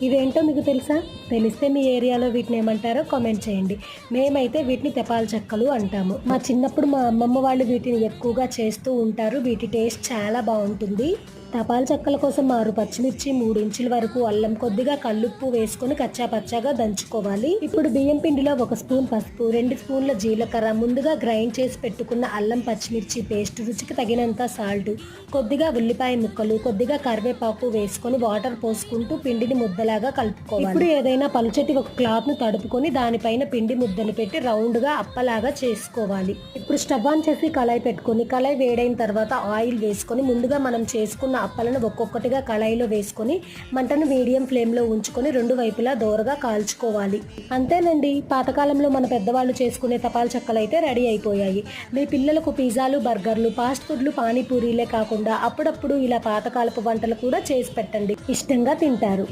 ఇవేంటో మీకు తెలుసా? తెలిస్తే మీ ఏరియాలో వీటిని ఏమంటారో కామెంట్ చేయండి. మేమైతే వీటిని తెపాల చెక్కలు అంటాము. మా చిన్నప్పుడు మా అమ్మమ్మ వాళ్ళు వీటిని ఎక్కువగా చేస్తూ ఉంటారు. వీటి టేస్ట్ చాలా బాగుంటుంది. తపాల చెక్కల కోసం ఆరు పచ్చిమిర్చి మూడు ఇంచుల వరకు అల్లం కొద్దిగా కల్లుప్పు వేసుకొని కచ్చా పచ్చాగా దంచుకోవాలి. ఇప్పుడు బియ్యం పిండిలో ఒక స్పూన్ పసుపు రెండు స్పూన్ల జీలకర్ర ముందుగా గ్రైండ్ చేసి పెట్టుకున్న అల్లం పచ్చిమిర్చి పేస్ట్ రుచికి తగినంత సాల్ట్ కొద్దిగా ఉల్లిపాయ ముక్కలు కొద్దిగా కరివేపాకు వేసుకొని వాటర్ పోసుకుంటూ పిండిని ముద్ద ముద్దలాగా కలుపుకోవాలి. ఇప్పుడు ఏదైనా పలుచటి ఒక క్లాత్ను తడుపుకొని దానిపైన పిండి ముద్దలు పెట్టి రౌండ్గా అప్పలాగా చేసుకోవాలి. ఇప్పుడు స్టవ్ ఆన్ చేసి కళాయి పెట్టుకొని కళాయి వేడైన తర్వాత ఆయిల్ వేసుకొని ముందుగా మనం చేసుకున్న అప్పలను ఒక్కొక్కటిగా కళాయిలో వేసుకొని మంటను మీడియం ఫ్లేమ్లో ఉంచుకొని రెండు వైపులా దోరగా కాల్చుకోవాలి. అంతేనండి పాతకాలంలో మన పెద్దవాళ్ళు చేసుకునే తపాల చెక్కలు అయితే రెడీ అయిపోయాయి. మీ పిల్లలకు పిజ్జాలు బర్గర్లు ఫాస్ట్ ఫుడ్లు పానీపూరీలే కాకుండా అప్పుడప్పుడు ఇలా పాతకాలపు వంటలు కూడా చేసి పెట్టండి. ఇష్టంగా తింటారు.